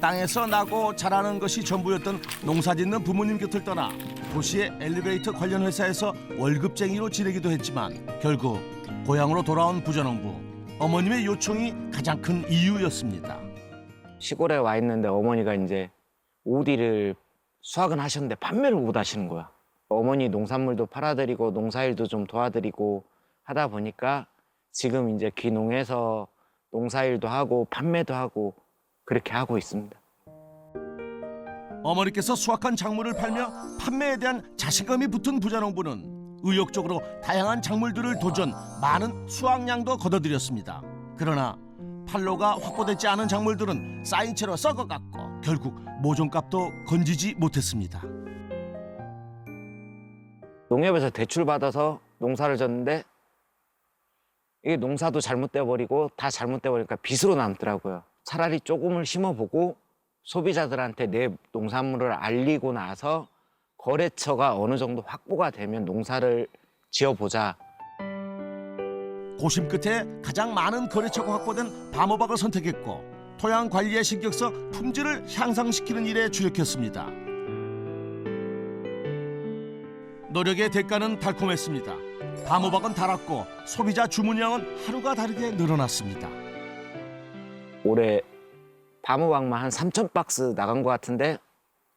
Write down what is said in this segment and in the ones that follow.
땅에서 나고 자라는 것이 전부였던 농사짓는 부모님 곁을 떠나 도시의 엘리베이터 관련 회사에서 월급쟁이로 지내기도 했지만 결국 고향으로 돌아온 부전농부 어머님의 요청이 가장 큰 이유였습니다. 시골에 와 있는데 어머니가 이제 오디를 수확은 하셨는데 판매를 못 하시는 거야. 어머니 농산물도 팔아드리고 농사일도 좀 도와드리고 하다 보니까 지금 이제 귀농해서 농사일도 하고 판매도 하고 그렇게 하고 있습니다. 어머니께서 수확한 작물을 팔며 판매에 대한 자신감이 붙은 부자농부는 의욕적으로 다양한 작물들을 도전 많은 수확량도 거둬들였습니다. 그러나 판로가 확보되지 않은 작물들은 쌓인 채로 썩어갔고 결국 모종값도 건지지 못했습니다. 농협에서 대출 받아서 농사를 졌는데 이게 농사도 잘못돼 버리고 다 잘못돼 버리니까 빚으로 남더라고요. 차라리 조금을 심어보고 소비자들한테 내 농산물을 알리고 나서 거래처가 어느 정도 확보가 되면 농사를 지어보자. 고심 끝에 가장 많은 거래처가 확보된 밤호박을 선택했고 토양 관리에 신경 써 품질을 향상시키는 일에 주력했습니다. 노력의 대가는 달콤했습니다. 밤호박은 달았고 소비자 주문량은 하루가 다르게 늘어났습니다. 올해 밤호박만 한 3천 박스 나간 것 같은데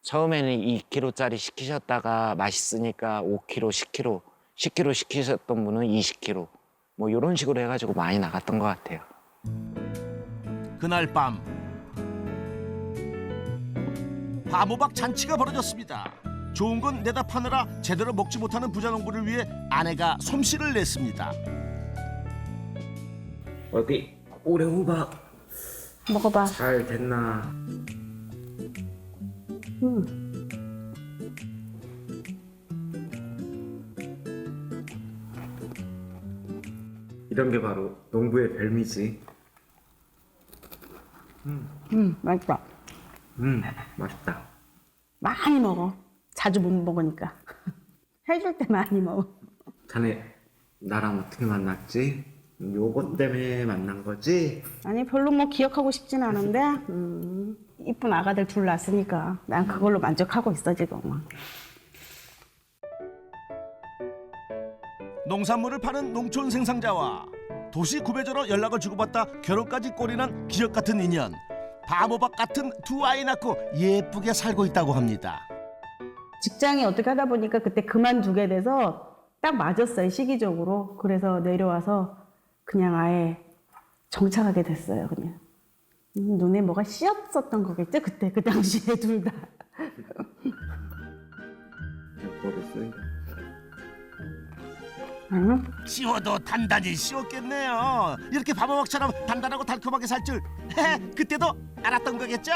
처음에는 2kg짜리 시키셨다가 맛있으니까 5kg, 10kg, 10kg 시키셨던 분은 20kg 뭐 이런 식으로 해가지고 많이 나갔던 것 같아요. 그날 밤 밤호박 잔치가 벌어졌습니다. 좋은 건 내다 파느라 제대로 먹지 못하는 부자농부를 위해 아내가 솜씨를 냈습니다. 어디 올해 호박 먹어봐. 잘 됐나? 이런 게 바로 농부의 별미지. 음, 맛있다. 음, 맛있다. 많이 먹어. 자주 못 먹으니까. 해줄 때 많이 먹어. 자네 나랑 어떻게 만났지? 요것 때문에 만난 거지? 아니 별로 뭐 기억하고 싶진 않은데 음, 이쁜 아가들 둘 낳았으니까 난 그걸로 만족하고 있어 지금. 농산물을 파는 농촌 생산자와 도시 구매자로 연락을 주고받다 결혼까지 꼴이난 기적 같은 인연. 밤호박 같은 두 아이 낳고 예쁘게 살고 있다고 합니다. 직장이 어떻게 하다 보니까 그때 그만두게 돼서 딱 맞았어요 시기적으로. 그래서 내려와서 그냥 아예 정착하게 됐어요 그냥. 음, 눈에 뭐가 씌었었던 거겠죠 그때 그 당시에 둘 다. 버렸어. 응? 씌워도 단단히 씌웠겠네요. 이렇게 밤호박처럼 단단하고 달콤하게 살 줄 그때도 알았던 거겠죠?